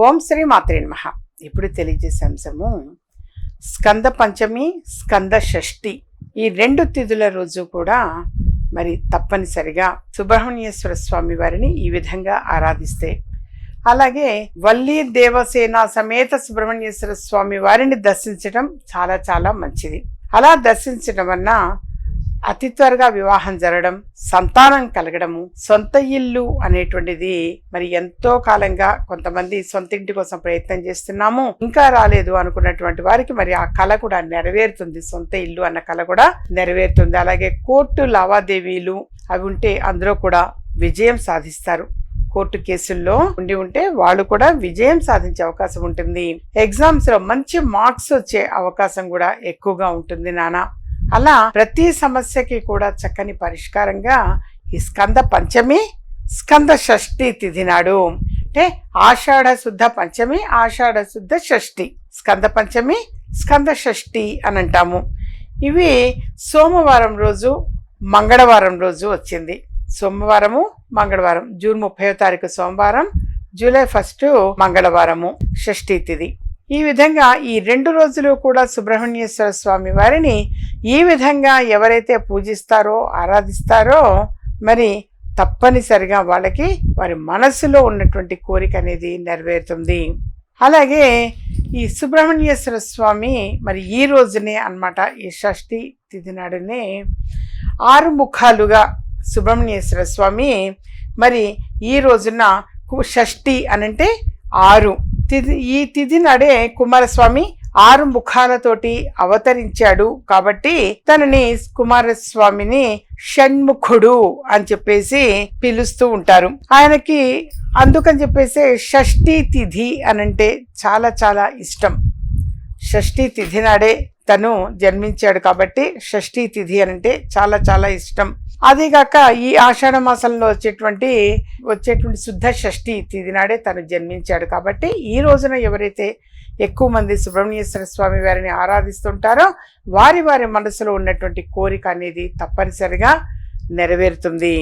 ఓం శ్రీ మాత్రే నమ. ఇప్పుడు తెలియజేసే అంశము స్కంద పంచమి స్కంద షష్ఠి. ఈ రెండు తిథుల రోజు కూడా మరి తప్పనిసరిగా సుబ్రహ్మణ్యేశ్వర స్వామి వారిని ఈ విధంగా ఆరాధిస్తే అలాగే వల్లి దేవసేన సమేత సుబ్రహ్మణ్యేశ్వర స్వామి వారిని దర్శించడం చాలా చాలా మంచిది. అలా దర్శించడం వల్ల అతి త్వరగా వివాహం జరగడం సంతానం కలగడము సొంత ఇల్లు అనేటువంటిది మరి ఎంతో కాలంగా కొంతమంది సొంత ఇంటి కోసం ప్రయత్నం చేస్తున్నాము. ఇంకా రాలేదు అనుకున్నటువంటి వారికి మరి ఆ కళ కూడా నెరవేరుతుంది. సొంత ఇల్లు అన్న కళ కూడా నెరవేరుతుంది. అలాగే కోర్టు లావాదేవీలు అవి ఉంటే అందులో కూడా విజయం సాధిస్తారు. కోర్టు కేసుల్లో ఉండి ఉంటే వాళ్ళు కూడా విజయం సాధించే అవకాశం ఉంటుంది. ఎగ్జామ్స్లో మంచి మార్క్స్ వచ్చే అవకాశం కూడా ఎక్కువగా ఉంటుంది నానా. అలా ప్రతి సమస్యకి కూడా చక్కని పరిష్కారంగా ఈ స్కంద పంచమి స్కంద షష్ఠి తిథి నాడు. అంటే ఆషాఢ శుద్ధ పంచమి ఆషాఢ శుద్ధ షష్ఠి. స్కంద పంచమి స్కంద షష్ఠి అని అంటాము. ఇవి సోమవారం రోజు మంగళవారం రోజు వచ్చింది. సోమవారము మంగళవారం. జూన్ ముప్పై తారీఖు సోమవారం జూలై ఫస్ట్ మంగళవారము షష్ఠి తిథి. ఈ విధంగా ఈ రెండు రోజులు కూడా సుబ్రహ్మణ్యేశ్వర స్వామి వారిని ఈ విధంగా ఎవరైతే పూజిస్తారో ఆరాధిస్తారో మరి తప్పనిసరిగా వాళ్ళకి వారి మనసులో ఉన్నటువంటి కోరిక అనేది నెరవేరుతుంది. అలాగే ఈ సుబ్రహ్మణ్యేశ్వర స్వామి మరి ఈ రోజునే అన్నమాట ఈ షష్ఠి తిథి నాడునే ఆరు ముఖాలుగా సుబ్రహ్మణ్యేశ్వర స్వామి మరి ఈ రోజున కు- షష్ఠి అనంటే ఆరు. తిథి ఈ తిథి నడే కుమారస్వామి ఆరు ముఖాలతోటి అవతరించాడు కాబట్టి తనని కుమారస్వామిని షణ్ముఖుడు అని చెప్పేసి పిలుస్తూ ఉంటారు. ఆయనకి అందుకని చెప్పేసి షష్ఠీ తిథి అనంటే చాలా చాలా ఇష్టం. షష్ఠి తిథి నాడే తను జన్మించాడు కాబట్టి షష్ఠీ తిథి అంటే చాలా చాలా ఇష్టం. అదేగాక ఈ ఆషాఢ మాసంలో వచ్చేటువంటి వచ్చేటువంటి శుద్ధ షష్ఠి తిథి నాడే తను జన్మించాడు కాబట్టి ఈ రోజున ఎవరైతే ఎక్కువ మంది సుబ్రహ్మణ్యేశ్వర స్వామి వారిని ఆరాధిస్తుంటారో వారి వారి మనసులో ఉన్నటువంటి కోరిక అనేది తప్పనిసరిగా నెరవేరుతుంది.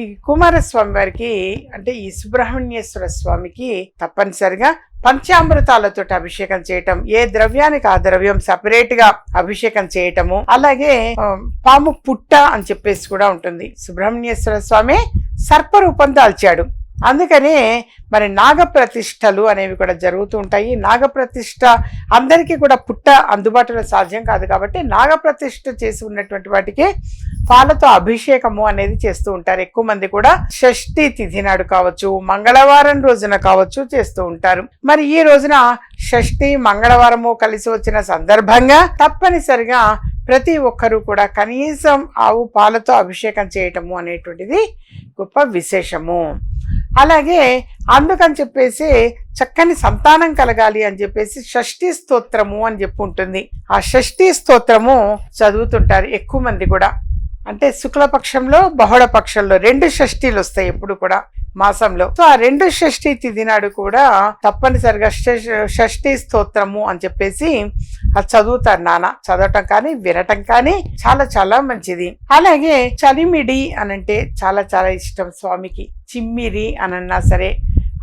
ఈ కుమారస్వామి వారికి అంటే ఈ సుబ్రహ్మణ్యేశ్వర స్వామికి తప్పనిసరిగా పంచామృతాలతో అభిషేకం చేయటం ఏ ద్రవ్యానికి ఆ ద్రవ్యం సపరేట్గా అభిషేకం చేయటము అలాగే పాము పుట్ట అని చెప్పేసి కూడా ఉంటుంది. సుబ్రహ్మణ్యేశ్వర స్వామి సర్పరూపం దాల్చాడు. అందుకనే మరి నాగప్రతిష్టలు అనేవి కూడా జరుగుతూ ఉంటాయి. నాగప్రతిష్ట అందరికీ కూడా పుట్ట అందుబాటులో సాధ్యం కాదు కాబట్టి నాగప్రతిష్ట చేసి ఉన్నటువంటి వాటికి పాలతో అభిషేకము అనేది చేస్తూ ఉంటారు. ఎక్కువ మంది కూడా షష్ఠి తిథి నాడు కావచ్చు మంగళవారం రోజున కావచ్చు చేస్తూ ఉంటారు. మరి ఈ రోజున షష్ఠి మంగళవారము కలిసి వచ్చిన సందర్భంగా తప్పనిసరిగా ప్రతి ఒక్కరూ కూడా కనీసం ఆవు పాలతో అభిషేకం చేయటము అనేటువంటిది గొప్ప విశేషము. అలాగే అందుకని చెప్పేసి చక్కని సంతానం కలగాలి అని చెప్పేసి షష్ఠి స్తోత్రము అని చెప్పి ఉంటుంది. ఆ షష్ఠీ స్తోత్రము చదువుతుంటారు ఎక్కువ మంది కూడా. అంటే శుక్లపక్షంలో బహుళ పక్షంలో రెండు షష్ఠీలు వస్తాయి ఎప్పుడు కూడా. మాసంలో. సో ఆ రెండు షష్ఠి తిథి నాడు కూడా తప్పనిసరిగా షష్- షష్ఠి స్తోత్రము అని చెప్పేసి అది చదువుతారు నాన్న. చదవటం కానీ వినటం కానీ చాలా చాలా మంచిది. అలాగే చలిమిడి అంటే చాలా చాలా ఇష్టం స్వామికి. చిమ్మిరి అనన్నా సరే.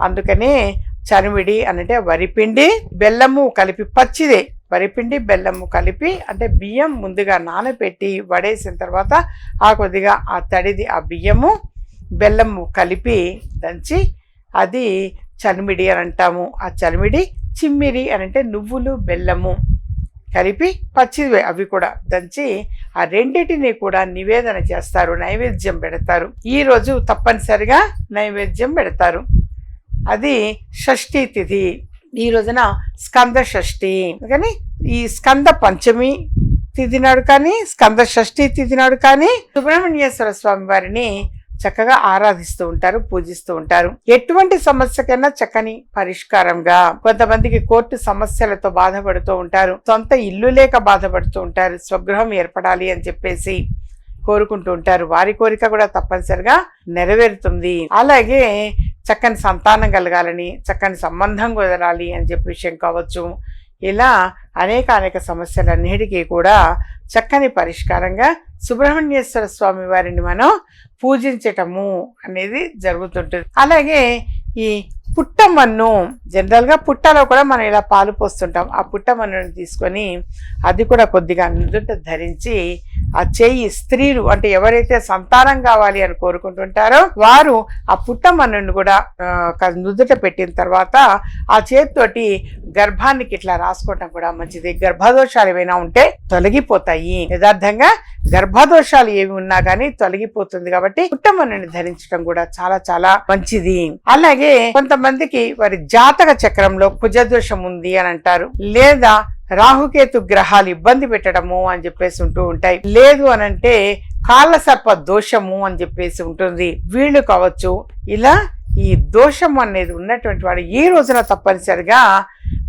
అందుకనే చనిమిడి అనంటే వరిపిండి బెల్లము కలిపి పచ్చిదే. వరిపిండి బెల్లము కలిపి అంటే బియ్యం ముందుగా నానబెట్టి వడేసిన తర్వాత ఆ కొద్దిగా ఆ తడిది ఆ బియ్యము బెల్లము కలిపి దంచి అది చలిమిడి అని అంటాము. ఆ చలిమిడి చిమ్మిరి అని అంటే నువ్వులు బెల్లము కలిపి పచ్చివే అవి కూడా దంచి ఆ రెండింటిని కూడా నివేదన చేస్తారు నైవేద్యం పెడతారు. ఈరోజు తప్పనిసరిగా నైవేద్యం పెడతారు. అది షష్ఠి తిథి. ఈ రోజున స్కంద షష్ఠి. కానీ ఈ స్కంద పంచమి తిథి నాడు కానీ స్కంద షష్ఠి తిథి నాడు కానీ సుబ్రహ్మణ్యేశ్వర స్వామి వారిని చక్కగా ఆరాధిస్తూ ఉంటారు పూజిస్తూ ఉంటారు. ఎటువంటి సమస్యకైనా చక్కని పరిష్కారంగా కొంతమందికి కోర్టు సమస్యలతో బాధపడుతూ ఉంటారు. సొంత ఇల్లు లేక బాధపడుతూ ఉంటారు. స్వగృహం ఏర్పడాలి అని చెప్పేసి కోరుకుంటూ ఉంటారు. వారి కోరిక కూడా తప్పనిసరిగా నెరవేరుతుంది. అలాగే చక్కని సంతానం కలగాలని చక్కని సంబంధం కుదరాలి అని చెప్పే విషయం కావచ్చు. ఇలా అనేక అనేక సమస్యలన్నిటికీ కూడా చక్కని పరిష్కారంగా సుబ్రహ్మణ్యేశ్వర స్వామి వారిని మనం పూజించటము అనేది జరుగుతుంటుంది. అలాగే ఈ పుట్టమన్ను. జనరల్గా పుట్టలో కూడా మనం ఇలా పాలు పోస్తుంటాం. ఆ పుట్టమన్నుని తీసుకొని అది కూడా కొద్దిగా నుదుట ధరించి ఆ చేయి స్త్రీలు అంటే ఎవరైతే సంతానం కావాలి అని కోరుకుంటుంటారో వారు ఆ పుట్టమన్నుని కూడా నుదుట పెట్టిన తర్వాత ఆ చేతితోటి గర్భానికి ఇట్లా రాసుకోవటం కూడా మంచిది. గర్భదోషాలు ఏమైనా ఉంటే తొలగిపోతాయి. యథార్థంగా గర్భదోషాలు ఏమి ఉన్నా కానీ తొలగిపోతుంది కాబట్టి పుట్టమన్నుని ధరించడం కూడా చాలా చాలా మంచిది. అలాగే కొంతమందికి వారి జాతక చక్రంలో కుజదోషం ఉంది అని అంటారు. లేదా రాహుకేతు గ్రహాలు ఇబ్బంది పెట్టడము అని చెప్పేసి ఉంటూ ఉంటాయి. లేదు అని అంటే దోషము అని చెప్పేసి ఉంటుంది. వీళ్ళు కావచ్చు. ఇలా ఈ దోషం అనేది ఉన్నటువంటి వాడు ఈ రోజున తప్పనిసరిగా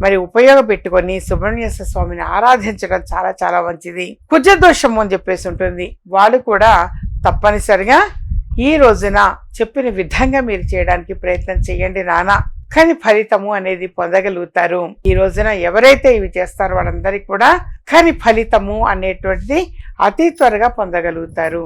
మరి ఉపయోగపెట్టుకొని సుబ్రహ్మణ్యేశ్వర స్వామిని ఆరాధించడం చాలా చాలా మంచిది. కుజ దోషము అని చెప్పేసి ఉంటుంది. వాళ్ళు కూడా తప్పనిసరిగా ఈ రోజున చెప్పిన విధంగా మీరు చేయడానికి ప్రయత్నం చేయండి నానా కానీ ఫలితము అనేది పొందగలుగుతారు. ఈ రోజున ఎవరైతే ఇవి చేస్తారో వాళ్ళందరికీ కూడా కానీ ఫలితము అనేటువంటిది అతి త్వరగా పొందగలుగుతారు.